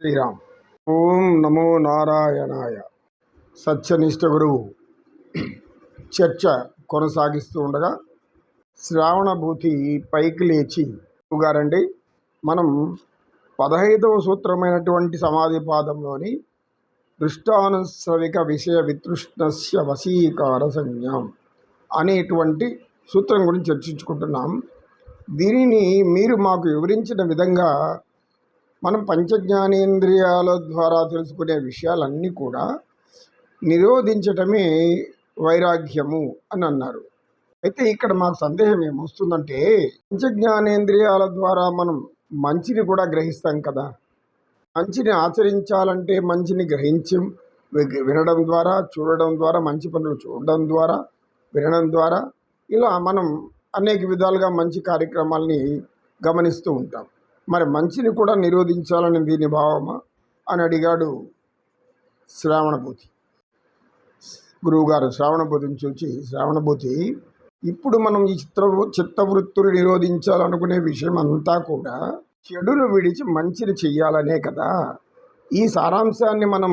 శ్రీరామ్. ఓం నమో నారాయణాయ. సత్యనిష్ట గురువు. చర్చ కొనసాగిస్తూ ఉండగా శ్రావణభూతి పైకి లేచి గారండి మనం పదహైదవ సూత్రమైనటువంటి సమాధి పాదంలోని దృష్టానుశ్రవిక విషయ వితృష్ణస్య వశీకార సంజ్ఞం అనేటువంటి సూత్రం గురించి చర్చించుకుంటున్నాం. దీనిని మీరు మాకు వివరించిన విధంగా మనం పంచజ్ఞానేంద్రియాల ద్వారా తెలుసుకునే విషయాలన్నీ కూడా నిరోధించటమే వైరాగ్యము అని అన్నారు. అయితే ఇక్కడ మాకు సందేహం ఏమొస్తుందంటే పంచజ్ఞానేంద్రియాల ద్వారా మనం మంచిని కూడా గ్రహిస్తాం కదా. మంచిని ఆచరించాలంటే మంచిని గ్రహించం వి- వినడం ద్వారా చూడడం ద్వారా మంచి పనులు చూడడం ద్వారా వినడం ద్వారా ఇలా మనం అనేక విధాలుగా మంచి కార్యక్రమాల్ని గమనిస్తూ ఉంటాం. మరి మంచిని కూడా నిరోధించాలని దీని భావమా అని అడిగాడు శ్రావణభూతి గురువుగారు శ్రావణభూతిని చూచి శ్రావణభూతి ఇప్పుడు మనం ఈ చిత్ర చిత్తవృత్తులు నిరోధించాలనుకునే విషయం అంతా కూడా చెడును విడిచి మంచిని చెయ్యాలనే కదా. ఈ సారాంశాన్ని మనం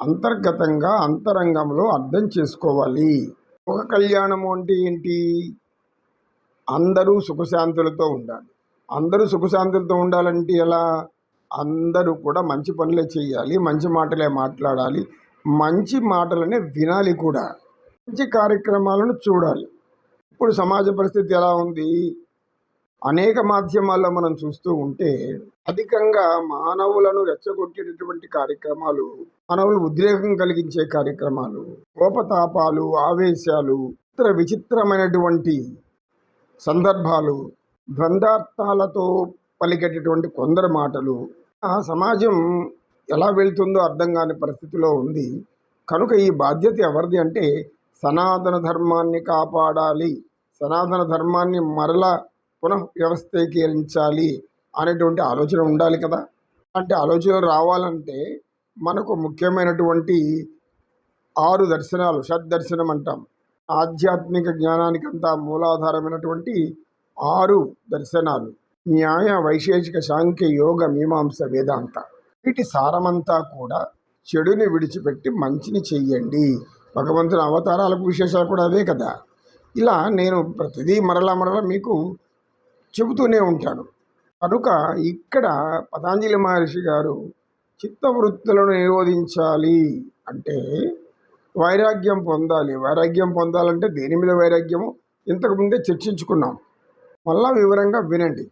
అంతర్గతంగా అంతరంగంలో అర్థం చేసుకోవాలి. ఒక కళ్యాణము అంటే ఏంటి? అందరూ సుఖశాంతులతో ఉండాలి. అందరూ సుఖశాంతులతో ఉండాలంటే ఎలా? అందరూ కూడా మంచి పనులే చేయాలి మంచి మాటలే మాట్లాడాలి మంచి మాటలనే వినాలి కూడా. మంచి కార్యక్రమాలను చూడాలి. ఇప్పుడు సమాజ పరిస్థితి ఎలా ఉంది? అనేక మాధ్యమాల్లో మనం చూస్తూ ఉంటే అధికంగా మానవులను రెచ్చగొట్టేటటువంటి కార్యక్రమాలు మానవులు ఉద్రేకం కలిగించే కార్యక్రమాలు కోపతాపాలు ఆవేశాలు ఇతర విచిత్రమైనటువంటి సందర్భాలు ద్వందార్థాలతో పలికేటటువంటి కొందరు మాటలు ఆ సమాజం ఎలా వెళ్తుందో అర్థం కాని పరిస్థితిలో ఉంది. కనుక ఈ బాధ్యత ఎవరిది అంటే సనాతన ధర్మాన్ని కాపాడాలి సనాతన ధర్మాన్ని మరలా పునః వ్యవస్థీకరించాలి అనేటువంటి ఆలోచన ఉండాలి కదా. అంటే ఆలోచన రావాలంటే మనకు ముఖ్యమైనటువంటి ఆరు దర్శనాలు షడ్దర్శనం అంటాం. ఆధ్యాత్మిక జ్ఞానానికంతా మూలాధారమైనటువంటి ఆరు దర్శనాలు. న్యాయ వైశేషిక సాంఖ్య యోగ మీమాంస వేదాంత. వీటి సారమంతా కూడా చెడుని విడిచిపెట్టి మంచిని చెయ్యండి. భగవంతుని అవతారాలకు విశేషాలు కూడా అవే కదా. ఇలా నేను ప్రతిదీ మరలా మరలా మీకు చెబుతూనే ఉంటాను. కనుక ఇక్కడ పతాంజలి మహర్షి గారు చిత్తవృత్తులను నిరోధించాలి అంటే వైరాగ్యం పొందాలి. వైరాగ్యం పొందాలంటే దేని మీద వైరాగ్యము? ఇంతకుముందే చర్చించుకున్నాం. మళ్ళా వివరంగా వినండి.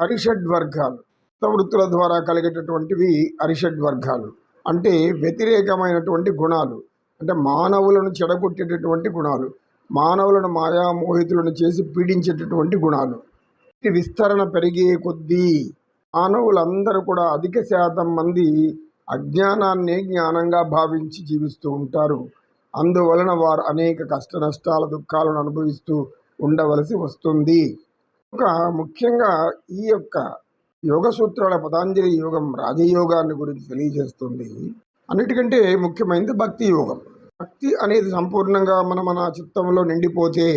అరిషడ్ వర్గాలు. వృత్తుల ద్వారా కలిగేటటువంటివి అరిషడ్ వర్గాలు. అంటే వ్యతిరేకమైనటువంటి గుణాలు. అంటే మానవులను చెడగొట్టేటటువంటి గుణాలు. మానవులను మాయామోహితులను చేసి పీడించేటటువంటి గుణాలు. విస్తరణ పెరిగే కొద్దీ మానవులందరూ కూడా అధిక శాతం మంది అజ్ఞానాన్నే జ్ఞానంగా భావించి జీవిస్తూ ఉంటారు. అందువలన వారు అనేక కష్ట నష్టాల దుఃఖాలను అనుభవిస్తూ ఉండవలసి వస్తుంది. ఒక ముఖ్యంగా ఈ యొక్క యోగ సూత్రాల పతాంజలి యోగం రాజయోగాన్ని గురించి తెలియజేస్తుంది. అన్నిటికంటే ముఖ్యమైనది భక్తి యోగం. భక్తి అనేది సంపూర్ణంగా మన మన చిత్తంలో నిండిపోతే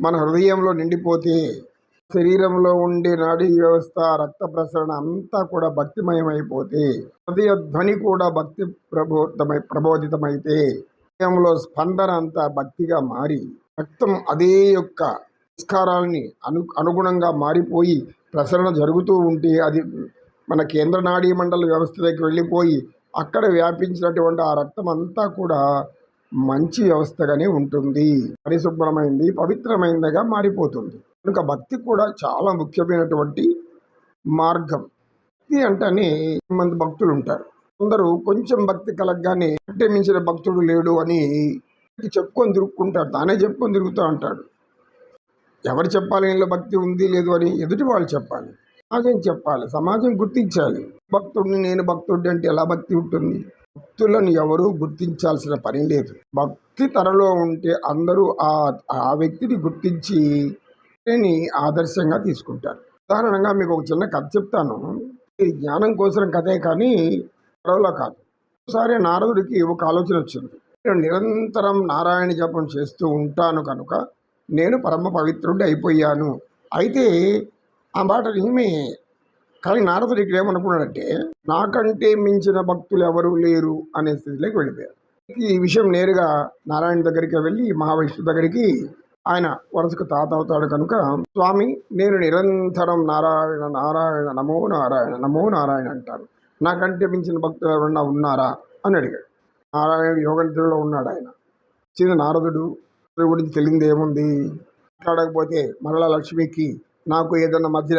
మన హృదయంలో నిండిపోతే శరీరంలో ఉండే నాడీ వ్యవస్థ రక్త ప్రసరణ అంతా కూడా భక్తిమయమైపోతే హృదయ ధ్వని కూడా భక్తి ప్రబోధమై ప్రబోధితమైతే హృదయంలో స్పందన అంతా భక్తిగా మారి రక్తం అదే యొక్క సంస్కారాలని అను అనుగుణంగా మారిపోయి ప్రసరణ జరుగుతూ ఉంటే అది మన కేంద్ర నాడీ మండల వ్యవస్థలోకి వెళ్ళిపోయి అక్కడ వ్యాపించినటువంటి ఆ రక్తం అంతా కూడా మంచి వ్యవస్థగానే ఉంటుంది. పరిశుభ్రమైంది పవిత్రమైనదిగా మారిపోతుంది. కనుక భక్తి కూడా చాలా ముఖ్యమైనటువంటి మార్గం. భక్తి అంటేనే మంది భక్తులు ఉంటారు. కొందరు కొంచెం భక్తి కలగగానే అంటే మించిన భక్తుడు లేడు అని చెప్పుకొని తిరుక్కుంటాడు తానే చెప్పుకొని తిరుగుతూ ఉంటాడు. ఎవరు చెప్పాలి ఇంట్లో భక్తి ఉంది లేదు అని ఎదుటి వాళ్ళు చెప్పాలి. సమాజం చెప్పాలి సమాజం గుర్తించాలి. భక్తుడిని నేను భక్తుడి అంటే ఎలా భక్తి ఉంటుంది? భక్తులను ఎవరూ గుర్తించాల్సిన పని లేదు. భక్తి తనలో ఉంటే అందరూ ఆ ఆ వ్యక్తిని గుర్తించి ఆదర్శంగా తీసుకుంటారు. ఉదాహరణగా మీకు ఒక చిన్న కథ చెప్తాను. ఇది జ్ఞానం కోసం కథే కానీ గొడవలో కాదు. ఒకసారి నారదుడికి ఒక ఆలోచన వచ్చింది. నేను నిరంతరం నారాయణ జపం చేస్తూ ఉంటాను కనుక నేను పరమ పవిత్రుడి అయిపోయాను. అయితే ఆ మాట నిజమే కానీ నారదుడు ఇక్కడ ఏమనుకున్నాడంటే నాకంటే మించిన భక్తులు ఎవరు లేరు అనే స్థితిలోకి వెళ్ళిపోయారు. ఈ విషయం నేరుగా నారాయణ దగ్గరికి వెళ్ళి మహావిష్ణు దగ్గరికి ఆయన వరుసకు తాత అవుతాడు కనుక స్వామి నేను నిరంతరం నారాయణ నారాయణ నమో నారాయణ నమో నారాయణ అంటాను. నాకంటే మించిన భక్తులు ఎవరన్నా ఉన్నారా? అని అడిగాడు. నారాయణ యోగనిద్రలో ఉన్నాడు ఆయన. చిన్న నారదుడు అతని గురించి తెలియదు ఏముంది? మాట్లాడకపోతే మరలా లక్ష్మికి నాకు ఏదన్నా మధ్య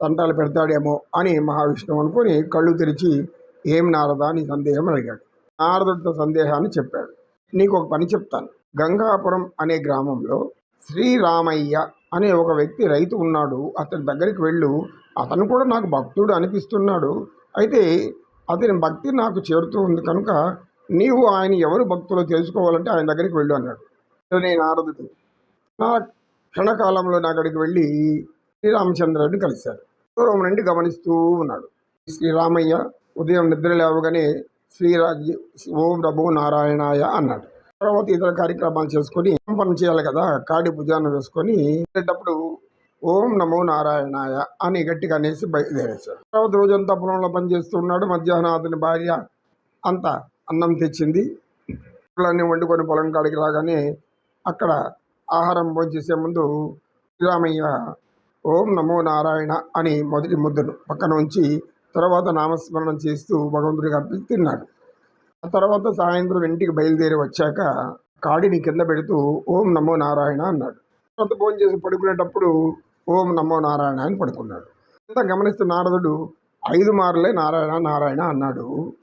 తంటాలు పెడతాడేమో అని మహావిష్ణువు అనుకొని కళ్ళు తెరిచి ఏం నారదా నీ సందేహం అడిగాడు. నారదుడితో సందేహాన్ని చెప్పాడు. నీకు ఒక పని చెప్తాను. గంగాపురం అనే గ్రామంలో శ్రీరామయ్య అనే ఒక వ్యక్తి రైతు ఉన్నాడు. అతని దగ్గరికి వెళ్ళు. అతను కూడా నాకు భక్తుడు అనిపిస్తున్నాడు. అయితే అతని భక్తి నాకు చేరుతూ ఉంది కనుక నీవు ఆయన ఎవరు భక్తులో తెలుసుకోవాలంటే ఆయన దగ్గరికి వెళ్ళు అన్నాడు. నారదుడు నా క్షణకాలంలో నా అక్కడికి వెళ్ళి శ్రీరామచంద్రుడిని కలిశాడు పూర్వం నుండి గమనిస్తూ ఉన్నాడు. శ్రీరామయ్య ఉదయం నిద్ర లేవగానే శ్రీరాజ్య ఓం ప్రభు నారాయణాయ అన్నాడు. తర్వాత ఇతర కార్యక్రమాలు చేసుకొని పని చేయాలి కదా? కాడి భుజాన్ని వేసుకొని వెళ్ళేటప్పుడు ఓం నమో నారాయణాయ అని గట్టిగా అనేసి బయలుదేరేశాడు. తర్వాత రోజంతా పొలంలో పనిచేస్తున్నాడు మధ్యాహ్నం అతని భార్య అంత అన్నం తెచ్చింది. పొలాన్ని వండుకొని పొలం కాడికి రాగానే అక్కడ ఆహారం భోజేసే ముందు శ్రీరామయ్య ఓం నమో నారాయణ అని మొదటి ముద్దను పక్కన ఉంచి తర్వాత నామస్మరణం చేస్తూ భగవంతుడికి అర్పించి తిన్నాడు. ఆ తర్వాత సాయంత్రం ఇంటికి బయలుదేరి వచ్చాక కాడిని కింద పెడుతూ ఓం నమో నారాయణ అన్నాడు. తర్వాత భోజనం చేసి పడుకునేటప్పుడు ఓం నమో నారాయణ అని పడుకున్నాడు. అంతా గమనిస్తూ నారదుడు ఐదు మార్లే నారాయణ నారాయణ అన్నాడు.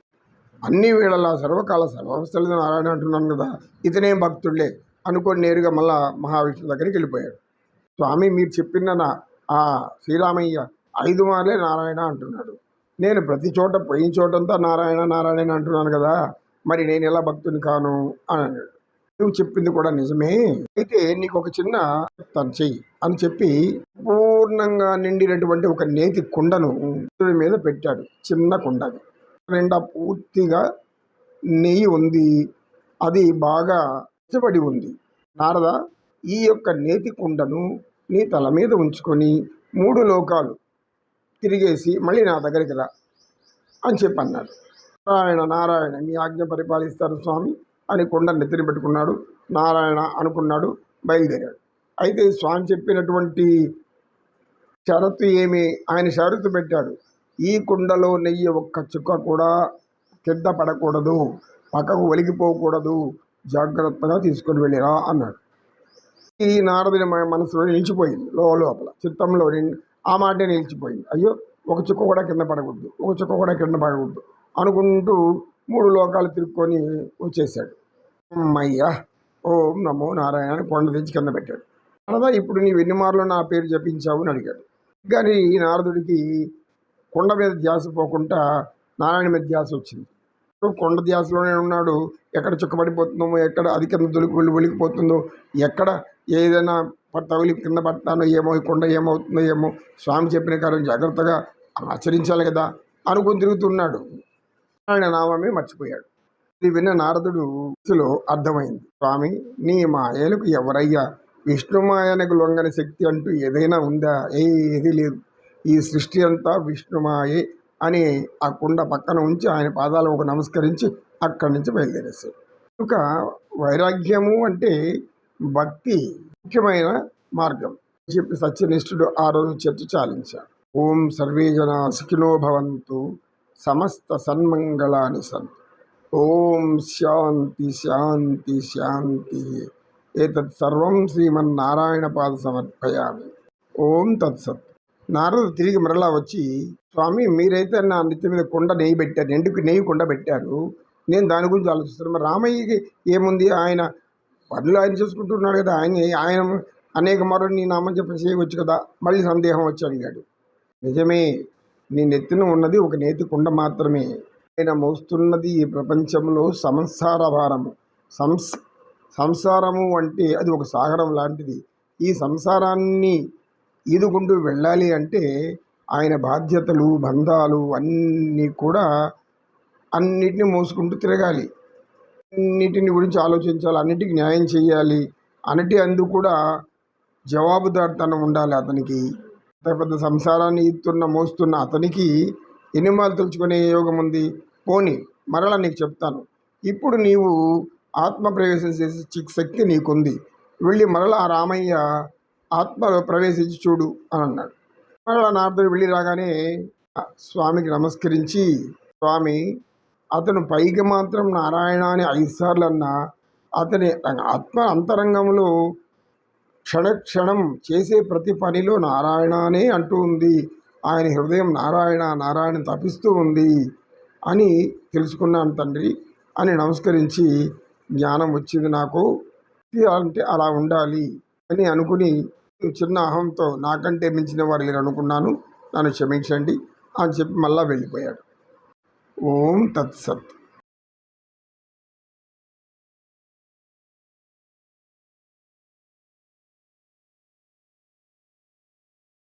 అన్ని వేళలా సర్వకాల సర్వవస్థలు నారాయణ అంటున్నాను కదా ఇతనే భక్తుళ్ళే? అనుకొని నేరుగా మళ్ళా మహావిష్ణు దగ్గరికి వెళ్ళిపోయాడు. స్వామి మీరు చెప్పిన నా ఆ శ్రీరామయ్య ఐదు మార్లే నారాయణ అంటున్నాడు. నేను ప్రతి చోట పోయిన చోటంతా నారాయణ నారాయణ అంటున్నాను కదా మరి నేను ఎలా భక్తుని కాను? అని అన్నాడు. నువ్వు చెప్పింది కూడా నిజమే. అయితే నీకు ఒక చిన్న తను చెయ్యి అని చెప్పి పూర్ణంగా నిండినటువంటి ఒక నేతి కుండను మీద పెట్టాడు. చిన్న కుండ నిండా పూర్తిగా నెయ్యి ఉంది. అది బాగా ఇచ్చబడి ఉంది. నారద ఈ యొక్క నేతి కుండను నీ తల మీద ఉంచుకొని మూడు లోకాలు తిరిగేసి మళ్ళీ నా దగ్గరికి రా అని చెప్పి అన్నాడు. నారాయణ నారాయణ మీ ఆజ్ఞ పరిపాలిస్తారు స్వామి అని కొండ నెత్తిన పెట్టుకున్నాడు. నారాయణ అనుకున్నాడు బయలుదేరాడు. అయితే స్వామి చెప్పినటువంటి షరతు ఏమి? ఆయన షరతు పెట్టాడు. ఈ కుండలో నెయ్యి ఒక్క చుక్క కూడా కింద పడకూడదు పక్కకు ఒలిగిపోకూడదు జాగ్రత్తగా తీసుకొని వెళ్ళిరా అన్నాడు. ఈ నారదుని మనసులో నిలిచిపోయింది లోపల. చిత్తంలో ఆ మాటే నిలిచిపోయింది. అయ్యో ఒక చుక్క కూడా కింద పడకూడదు ఒక చుక్క కూడా కింద పడకూడదు అనుకుంటూ మూడు లోకాలు తిరుక్కొని వచ్చేసాడు అమ్మయ్యా ఓం నమో నారాయణ అని కొండ తెచ్చి కింద పెట్టాడు. అనదా ఇప్పుడు నీవు ఎన్ని మార్లు నా పేరు జపించావు అని అడిగాడు. కానీ ఈ నారదుడికి కొండ మీద ధ్యాస పోకుండా నారాయణ మీద ధ్యాస వచ్చింది. కొండ ధ్యాసలోనే ఉన్నాడు. ఎక్కడ చుక్కబడిపోతుందో ఎక్కడ అది కింద దొలికి వెళ్ళి ఎక్కడ ఏదైనా తగిలి కింద పడతానో ఏమో ఈ కొండ ఏమవుతుందో ఏమో స్వామి చెప్పిన కారణం జాగ్రత్తగా ఆచరించాలి కదా అనుకుని తిరుగుతున్నాడు. ఆయన నామమే మర్చిపోయాడు. ఇది విన్న నారదుడు మనసులో అర్థమైంది. స్వామి నీ మాయలకు ఎవరయ్యా? విష్ణుమాయనకు లొంగని శక్తి అంటూ ఏదైనా ఉందా? ఏది లేదు. ఈ సృష్టి అంతా విష్ణుమాయే అని ఆ కుండ పక్కన ఉంచి ఆయన పాదాలు ఒక నమస్కరించి అక్కడి నుంచి బయలుదేరేశాడు కనుక వైరాగ్యము అంటే భక్తి ముఖ్యమైన మార్గం. చెప్పి సత్యనిష్ఠుడు ఆ రోజు చర్చ చాలించాడు. ఓం సర్వే జన సుఖినో భవంతు సమస్త సన్మంగళాని సంతు. ఓం శాంతి శాంతి శాంతి. ఏతత్ సర్వం శ్రీమన్నారాయణ పాద సమర్పయామి. ఓం తత్సత్. నారదు తిరిగి మరలా వచ్చి స్వామి మీరైతే నా నెత్తి మీద కొండ నెయ్యి పెట్టారు ఎండుకు నెయ్యి కొండ పెట్టారు. నేను దాని గురించి ఆలోచిస్తున్నాను. మరి రామయ్యకి ఏముంది? ఆయన పనులు ఆయన చేసుకుంటున్నాడు కదా ఆయన ఆయన అనేక మరో నీ నామం చెప్పి చేయవచ్చు కదా మళ్ళీ సందేహం వచ్చి అడిగాడు. నిజమే నీ నెత్తిన ఉన్నది ఒక నేతి కుండ మాత్రమే. ఆయన మోస్తున్నది ఈ ప్రపంచంలో సంసార భారము. సంస్ సంసారము అంటే అది ఒక సాగరం లాంటిది. ఈ సంసారాన్ని ఈదుకుంటూ వెళ్ళాలి అంటే ఆయన బాధ్యతలు బంధాలు అన్నీ కూడా అన్నిటిని మోసుకుంటూ తిరగాలి. అన్నిటిని గురించి ఆలోచించాలి అన్నిటికి న్యాయం చేయాలి అన్నిటి అందు కూడా జవాబుదారితనం ఉండాలి అతనికి. పెద్ద పెద్ద సంసారాన్ని ఈత్తున్న మోస్తున్న అతనికి ఎనిమాలు తలుచుకునే యోగం ఉంది? పోని మరలా నీకు చెప్తాను. ఇప్పుడు నీవు ఆత్మ ప్రవేశం చేసే శక్తి నీకుంది. వెళ్ళి మరలా రామయ్య ఆత్మలో ప్రవేశించి చూడు అని అన్నాడు. మరలా నారదుడు వెళ్ళి రాగానే స్వామికి నమస్కరించి స్వామి అతను పైకి మాత్రం నారాయణ అని ఐదు సార్లు అన్నా అతని ఆత్మ అంతరంగంలో క్షణక్షణం చేసే ప్రతి పనిలో నారాయణనే అంటూ ఉంది. ఆయన హృదయం నారాయణ నారాయణ తపిస్తూ ఉంది అని తెలుసుకున్నాను తండ్రి అని నమస్కరించి జ్ఞానం వచ్చింది నాకు అంటే అలా ఉండాలి. అని అనుకుని చిన్న అహంతో నాకంటే మించిన వారు లేరు అనుకున్నాను. నన్ను క్షమించండి అని చెప్పి మళ్ళా వెళ్ళిపోయాడు. ఓం తత్సత్